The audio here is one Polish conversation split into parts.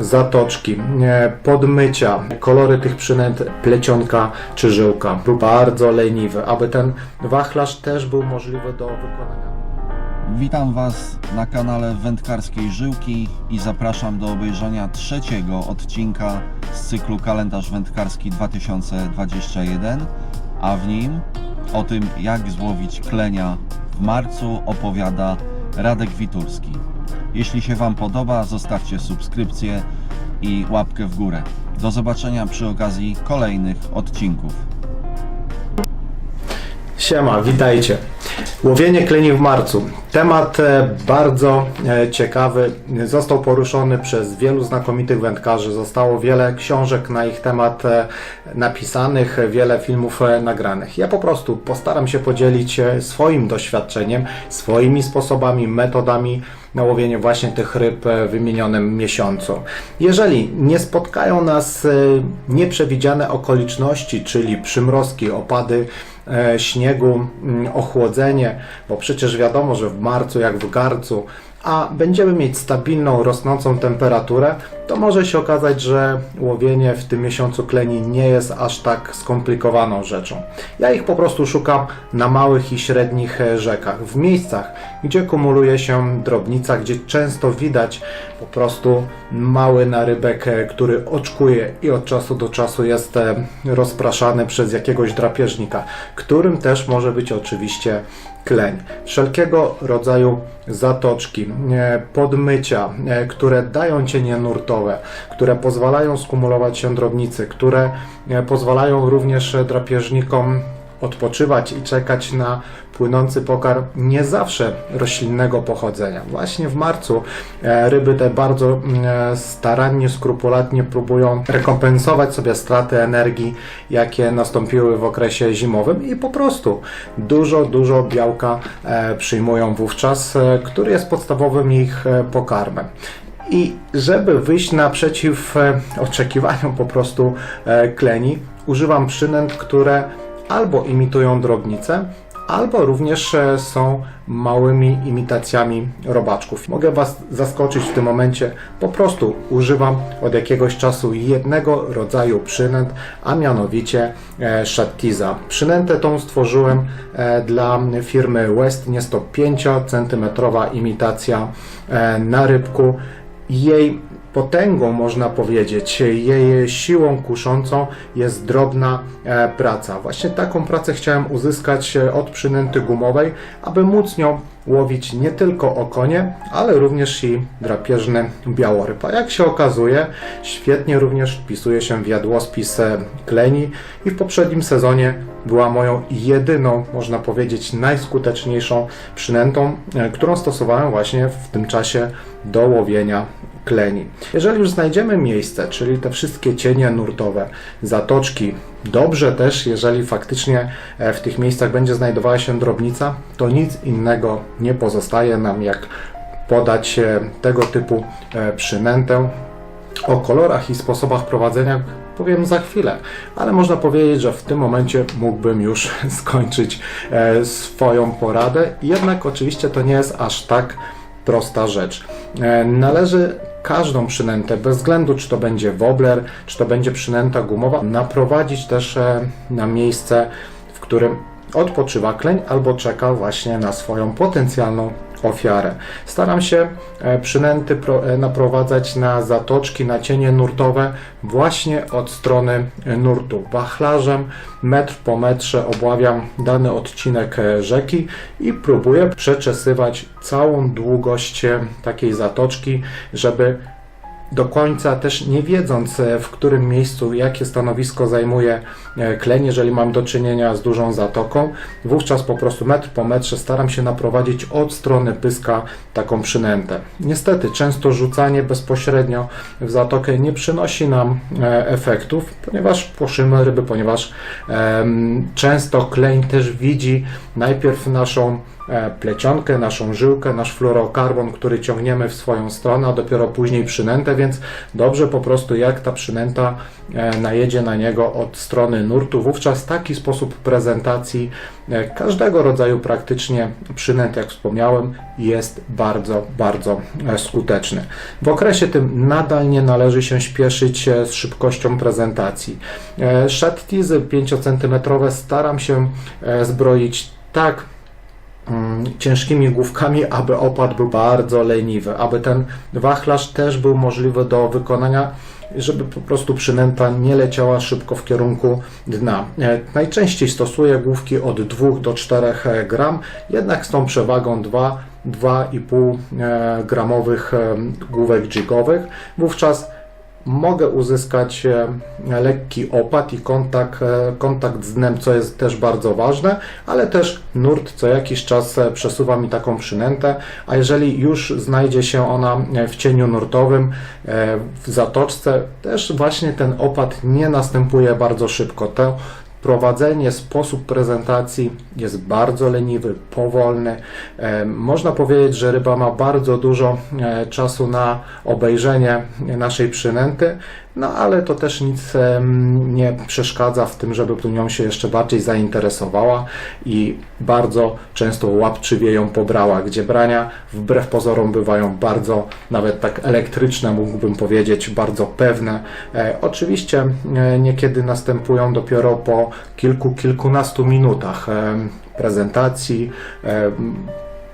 zatoczki, e, podmycia, kolory tych przynęt, plecionka czy żyłka. Był bardzo leniwy, aby ten wachlarz też był możliwy do wykonania. Witam Was na kanale Wędkarskiej Żyłki i zapraszam do obejrzenia trzeciego odcinka z cyklu Kalendarz Wędkarski 2021, a w nim o tym jak złowić klenia w marcu opowiada Radek Witurski. Jeśli się Wam podoba, zostawcie subskrypcję i łapkę w górę. Do zobaczenia przy okazji kolejnych odcinków. Siema, witajcie. Łowienie kleni w marcu. Temat e, bardzo e, ciekawy. Został poruszony przez wielu znakomitych wędkarzy. Zostało wiele książek na ich temat e, napisanych, wiele filmów nagranych. Ja po prostu postaram się podzielić swoim doświadczeniem, swoimi sposobami, metodami na łowienie właśnie tych ryb e, w wymienionym miesiącu. Jeżeli nie spotkają nas e, nieprzewidziane okoliczności, czyli przymrozki, opady e, śniegu, mm, ochłodzenie, bo przecież wiadomo, że w marcu jak w garcu, a będziemy mieć stabilną, rosnącą temperaturę, to może się okazać, że łowienie w tym miesiącu kleni nie jest aż tak skomplikowaną rzeczą. Ja ich po prostu szukam na małych i średnich e, rzekach, w miejscach, gdzie kumuluje się drobnica, gdzie często widać po prostu mały narybek, e, który oczkuje i od czasu do czasu jest e, rozpraszany przez jakiegoś drapieżnika, którym też może być oczywiście Wszelkiego rodzaju zatoczki, e, podmycia, e, które dają cienie nurtowe, które pozwalają skumulować się drobnicy, które e, pozwalają również drapieżnikom odpoczywać i czekać na płynący pokarm nie zawsze roślinnego pochodzenia. Właśnie w marcu e, ryby te bardzo e, starannie, skrupulatnie próbują rekompensować sobie straty energii, jakie nastąpiły w okresie zimowym i po prostu dużo, dużo białka e, przyjmują wówczas, który jest podstawowym ich pokarmem. I żeby wyjść naprzeciw oczekiwaniom po prostu kleni, używam przynęt, które albo imitują drobnicę, albo również e, są małymi imitacjami robaczków. Mogę Was zaskoczyć w tym momencie, po prostu używam od jakiegoś czasu jednego rodzaju przynęt, a mianowicie e, Shattiza. Przynętę tą stworzyłem e, dla firmy West, jest to 5 cm imitacja na rybku. Jej potęgą, można powiedzieć, jej siłą kuszącą jest drobna e, praca. Właśnie taką pracę chciałem uzyskać e, od przynęty gumowej, aby móc nią łowić nie tylko okonie, ale również i drapieżny białoryb. A jak się okazuje, świetnie również wpisuje się w jadłospis e, kleni i w poprzednim sezonie była moją jedyną, można powiedzieć, najskuteczniejszą przynętą, którą stosowałem właśnie w tym czasie do łowienia Jeżeli już znajdziemy miejsce, czyli te wszystkie cienie nurtowe, zatoczki, dobrze też, jeżeli faktycznie e, w tych miejscach będzie znajdowała się drobnica, to nic innego nie pozostaje nam jak podać tego typu e, przynętę. O kolorach i sposobach prowadzenia powiem za chwilę, ale można powiedzieć, że w tym momencie mógłbym już skończyć e, swoją poradę. Jednak oczywiście to nie jest aż tak prosta rzecz. Należy każdą przynętę, bez względu czy to będzie wobbler, czy to będzie przynęta gumowa, naprowadzić też e, na miejsce, w którym odpoczywa kleń albo czeka właśnie na swoją potencjalną ofiarę. Staram się e, przynęty e, naprowadzać na zatoczki, na cienie nurtowe właśnie od strony e, nurtu. Wachlarzem metr po metrze obławiam dany odcinek rzeki i próbuję przeczesywać całą długość takiej zatoczki, żeby do końca też nie wiedząc e, w którym miejscu, jakie stanowisko zajmuje e, kleń, jeżeli mam do czynienia z dużą zatoką, wówczas po prostu metr po metrze staram się naprowadzić od strony pyska taką przynętę. Niestety często rzucanie bezpośrednio w zatokę nie przynosi nam e, efektów, ponieważ płoszymy ryby, ponieważ często kleń też widzi najpierw naszą plecionkę, naszą żyłkę, nasz fluorokarbon, który ciągniemy w swoją stronę, a dopiero później przynętę, więc dobrze po prostu jak ta przynęta e, najedzie na niego od strony nurtu, wówczas taki sposób prezentacji e, każdego rodzaju praktycznie przynęt, jak wspomniałem, jest bardzo, bardzo e, skuteczny. W okresie tym nadal nie należy się śpieszyć e, z szybkością prezentacji. E, Szattizy 5 cm staram się e, zbroić tak ciężkimi główkami, aby opad był bardzo leniwy, aby ten wachlarz też był możliwy do wykonania, żeby po prostu przynęta nie leciała szybko w kierunku dna. E, Najczęściej stosuję główki od 2 do 4 gram, jednak z tą przewagą 2 2,5 e, gramowych e, główek jigowych. Wówczas mogę uzyskać e, lekki opad i kontakt, e, kontakt z dnem, co jest też bardzo ważne, ale też nurt co jakiś czas e, przesuwa mi taką przynętę, a jeżeli już znajdzie się ona w cieniu nurtowym, w zatoczce, też właśnie ten opad nie następuje bardzo szybko. To prowadzenie, sposób prezentacji jest bardzo leniwy, powolny. Można powiedzieć, że ryba ma bardzo dużo e, czasu na obejrzenie naszej przynęty, no ale to też nic nie przeszkadza w tym, żeby nią się jeszcze bardziej zainteresowała i bardzo często łapczywie ją pobrała, gdzie brania wbrew pozorom bywają bardzo nawet tak elektryczne, mógłbym powiedzieć, bardzo pewne. E, oczywiście e, niekiedy następują dopiero po kilku, kilkunastu minutach prezentacji,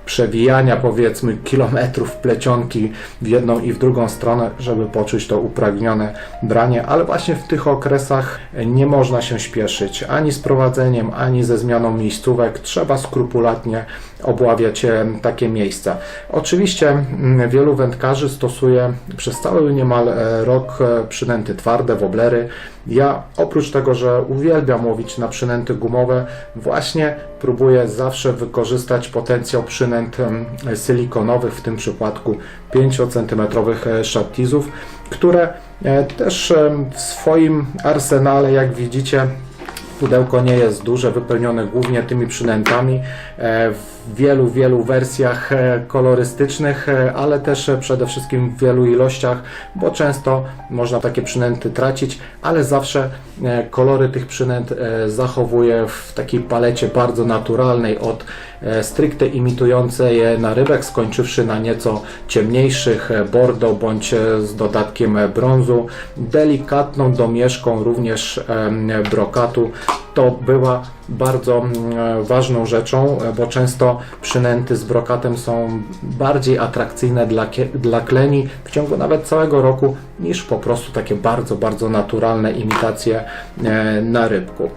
przewijania powiedzmy kilometrów plecionki w jedną i w drugą stronę, żeby poczuć to upragnione branie, ale właśnie w tych okresach nie można się śpieszyć ani z prowadzeniem, ani ze zmianą miejscówek. Trzeba skrupulatnie obławiać e, takie miejsca. Oczywiście mm, wielu wędkarzy stosuje przez cały niemal e, rok e, przynęty twarde, woblery. Ja oprócz tego, że uwielbiam łowić na przynęty gumowe, właśnie próbuję zawsze wykorzystać potencjał przynęt silikonowych, w tym przypadku 5 cm szattizów, które e, też w swoim arsenale, jak widzicie, Pudełko nie jest duże, wypełnione głównie tymi przynętami e, w wielu, wielu wersjach e, kolorystycznych, e, ale też przede wszystkim w wielu ilościach, bo często można takie przynęty tracić, ale zawsze kolory tych przynęt zachowuję w takiej palecie bardzo naturalnej, od stricte imitującej je narybek, skończywszy na nieco ciemniejszych, e, bordeaux bądź e, z dodatkiem e, brązu, delikatną domieszką również brokatu. To była bardzo e, ważną rzeczą, e, bo często przynęty z brokatem są bardziej atrakcyjne dla, dla kleni w ciągu nawet całego roku niż po prostu takie bardzo, bardzo naturalne imitacje e, na rybku.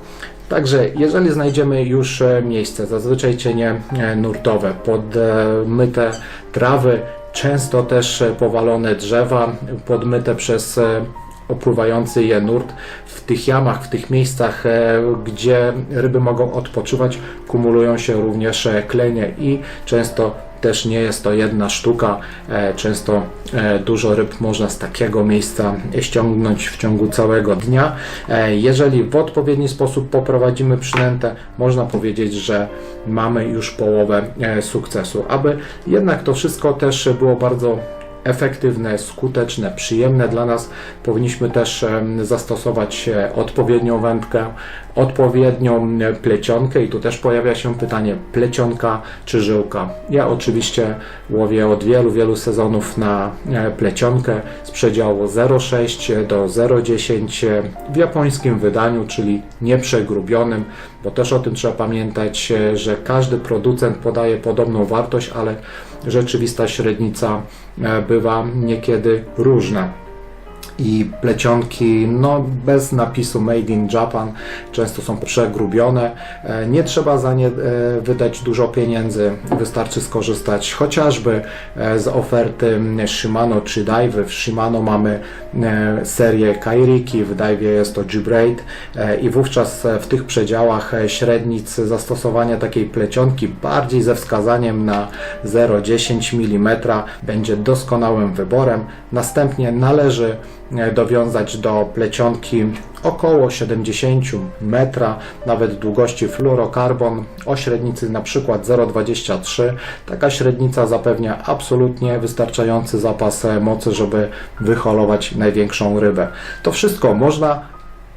Także jeżeli znajdziemy już e, miejsce, zazwyczaj cienie e, nurtowe, podmyte trawy, często też e, powalone drzewa, podmyte przez e, opływający je nurt, w tych jamach, w tych miejscach, e, gdzie ryby mogą odpoczywać, kumulują się również e, klenie i często też nie jest to jedna sztuka, e, często e, dużo ryb można z takiego miejsca ściągnąć w ciągu całego dnia. E, Jeżeli w odpowiedni sposób poprowadzimy przynętę, można powiedzieć, że mamy już połowę e, sukcesu. Aby jednak to wszystko też było bardzo efektywne, skuteczne, przyjemne dla nas, powinniśmy też zastosować e, odpowiednią wędkę, odpowiednią e, plecionkę i tu też pojawia się pytanie plecionka czy żyłka. Ja oczywiście łowię od wielu, wielu sezonów na e, plecionkę z przedziału 0,6 do 0,10 w japońskim wydaniu, czyli nieprzegrubionym, bo też o tym trzeba pamiętać, że każdy producent podaje podobną wartość, ale rzeczywista średnica e, bywa niekiedy różna i plecionki no, bez napisu Made in Japan często są przegrubione. E, Nie trzeba za nie e, wydać dużo pieniędzy, wystarczy skorzystać chociażby e, z oferty Shimano czy Dive. W Shimano mamy serię Kairiki, w Dive jest to G-Braid i wówczas w tych przedziałach średnic zastosowania takiej plecionki bardziej ze wskazaniem na 0,10 mm będzie doskonałym wyborem. Następnie należy dowiązać do plecionki około 70 metra, nawet długości fluorokarbon o średnicy na przykład 0,23. Taka średnica zapewnia absolutnie wystarczający zapas e, mocy, żeby wyholować największą rybę. To wszystko można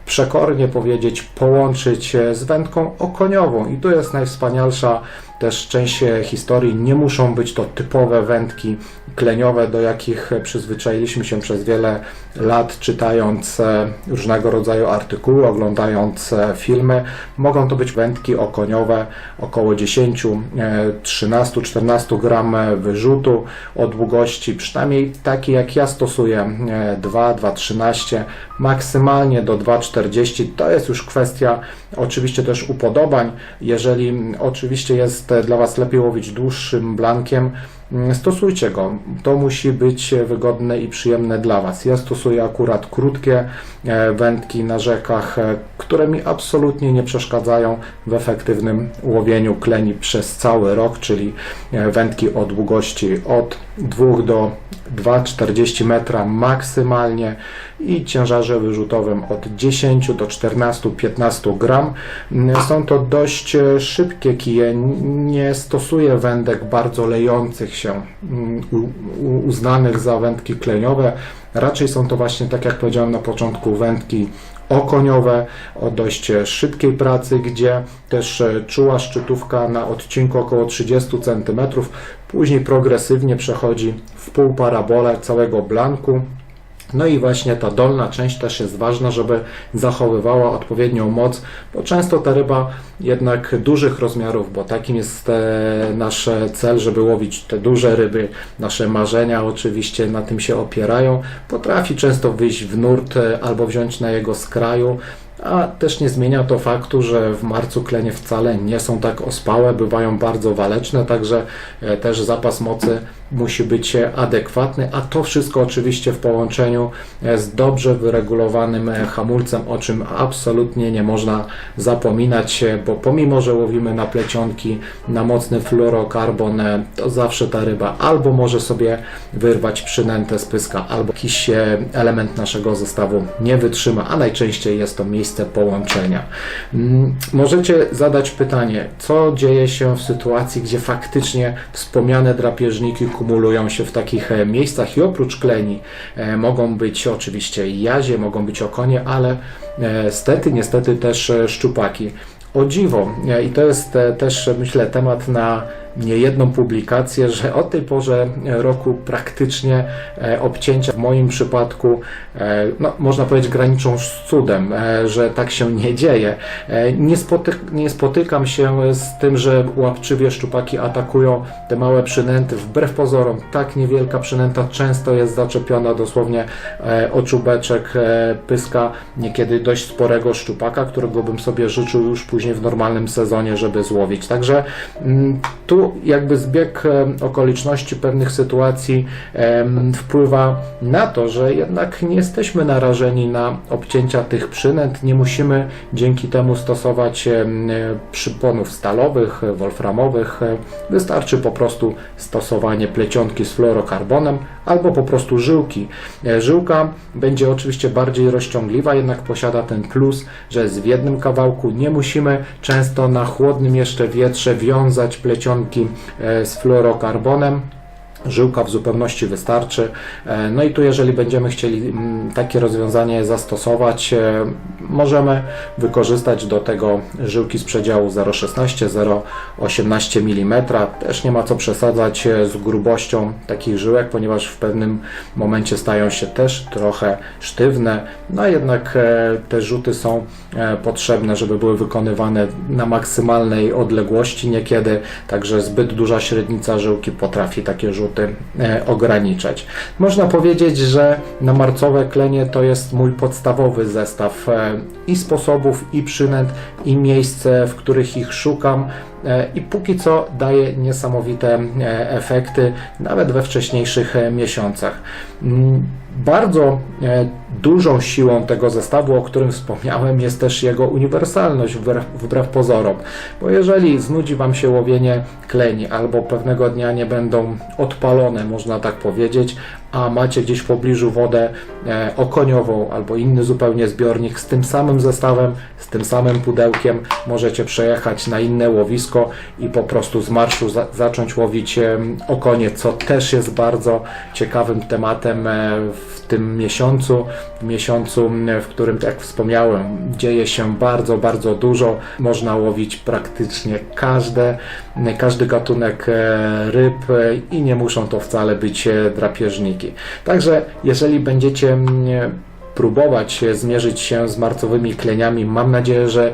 przekornie powiedzieć, połączyć e, z wędką okoniową. I tu jest najwspanialsza też część e, historii. Nie muszą być to typowe wędki kleniowe, do jakich e, przyzwyczailiśmy się przez wiele lat, czytając e, różnego rodzaju artykuły, oglądając e, filmy. Mogą to być wędki okoniowe, około 10, e, 13, 14 gram e, wyrzutu o długości, przynajmniej takiej jak ja stosuję, e, 2, 2,13, maksymalnie do 2,40. To jest już kwestia oczywiście też upodobań. Jeżeli oczywiście jest e, dla Was lepiej łowić dłuższym blankiem, stosujcie go. To musi być e, wygodne i przyjemne dla Was. Ja stosuję akurat krótkie e, wędki na rzekach, e, które mi absolutnie nie przeszkadzają w efektywnym łowieniu kleni przez cały rok, czyli wędki o długości od 2 do 2,40 metra maksymalnie i ciężarze wyrzutowym od 10 do 14-15 gram. Mm, Są to dość szybkie kije. Nie stosuję wędek bardzo lejących się, mm, uznanych za wędki kleniowe. Raczej są to właśnie, tak jak powiedziałem na początku, wędki okoniowe o dość szybkiej pracy, gdzie też e, czuła szczytówka na odcinku około 30 cm, później progresywnie przechodzi w pół parabolę całego blanku. No i właśnie ta dolna część też jest ważna, żeby zachowywała odpowiednią moc, bo często ta ryba jednak dużych rozmiarów, bo takim jest nasz cel, żeby łowić te duże ryby, nasze marzenia oczywiście na tym się opierają, potrafi często wyjść w nurt e, albo wziąć na jego skraju, a też nie zmienia to faktu, że w marcu klenie wcale nie są tak ospałe, bywają bardzo waleczne, także e, też zapas mocy musi być adekwatny, a to wszystko oczywiście w połączeniu e, z dobrze wyregulowanym e, hamulcem, o czym absolutnie nie można zapominać, e, bo pomimo, że łowimy na plecionki, na mocny fluorokarbon, e, to zawsze ta ryba albo może sobie wyrwać przynętę z pyska, albo jakiś e, element naszego zestawu nie wytrzyma, a najczęściej jest to miejsce połączenia. Mm, Możecie zadać pytanie, co dzieje się w sytuacji, gdzie faktycznie wspomniane drapieżniki kumulują się w takich e, miejscach i oprócz kleni e, mogą być oczywiście jazie, mogą być okonie, ale e, stety, niestety też szczupaki. O dziwo, i to jest też myślę temat na niejedną publikację, że od tej porze roku praktycznie e, obcięcia w moim przypadku, e, no, można powiedzieć, graniczą z cudem, e, że tak się nie dzieje. Nie, spotyk nie spotykam się z tym, że łapczywie szczupaki atakują te małe przynęty. Wbrew pozorom, tak niewielka przynęta często jest zaczepiona dosłownie o czubeczek e, pyska, niekiedy dość sporego szczupaka, którego bym sobie życzył już później w normalnym sezonie, żeby złowić. Także mm, jakby zbieg em, okoliczności pewnych sytuacji em, wpływa na to, że jednak nie jesteśmy narażeni na obcięcia tych przynęt. Nie musimy dzięki temu stosować em, przyponów stalowych, e, wolframowych. E, Wystarczy po prostu stosowanie plecionki z fluorokarbonem albo po prostu żyłki. E, Żyłka będzie oczywiście bardziej rozciągliwa, jednak posiada ten plus, że jest w jednym kawałku. Nie musimy często na chłodnym jeszcze wietrze wiązać plecionki e, z fluorokarbonem. Żyłka w zupełności wystarczy. E, No i tu, jeżeli będziemy chcieli mm, takie rozwiązanie zastosować, e, możemy wykorzystać do tego żyłki z przedziału 0,16, 0,18 mm. Też nie ma co przesadzać e, z grubością takich żyłek, ponieważ w pewnym momencie stają się też trochę sztywne. No jednak te rzuty są potrzebne, żeby były wykonywane na maksymalnej odległości niekiedy, także zbyt duża średnica żyłki potrafi takie rzuty e, ograniczać. Można powiedzieć, że na marcowe klenie to jest mój podstawowy zestaw e, i sposobów, i przynęt, i miejsce, w których ich szukam. E, I póki co daje niesamowite efekty, nawet we wcześniejszych miesiącach. Bardzo e, dużą siłą tego zestawu, o którym wspomniałem, jest też jego uniwersalność wbrew, wbrew pozorom. Bo jeżeli znudzi Wam się łowienie kleni, albo pewnego dnia nie będą odpalone, można tak powiedzieć, a macie gdzieś w pobliżu wodę e, okoniową albo inny zupełnie zbiornik z tym samym zestawem, z tym samym pudełkiem, możecie przejechać na inne łowisko i po prostu z marszu za, zacząć łowić em, okonie, co też jest bardzo ciekawym tematem e, w tym miesiącu, w miesiącu, w którym, tak jak wspomniałem, dzieje się bardzo, bardzo dużo. Można łowić praktycznie każde, każdy gatunek e, ryb e, i nie muszą to wcale być e, drapieżniki. Także jeżeli będziecie mm, próbować e, zmierzyć się z marcowymi kleniami, mam nadzieję, że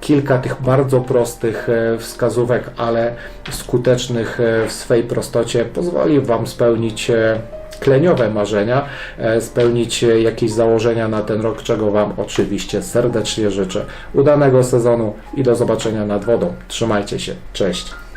kilka tych bardzo prostych e, wskazówek, ale skutecznych e, w swej prostocie pozwoli Wam spełnić e, kleniowe marzenia, e, spełnić jakieś założenia na ten rok, czego Wam oczywiście serdecznie życzę. Udanego sezonu i do zobaczenia nad wodą. Trzymajcie się. Cześć.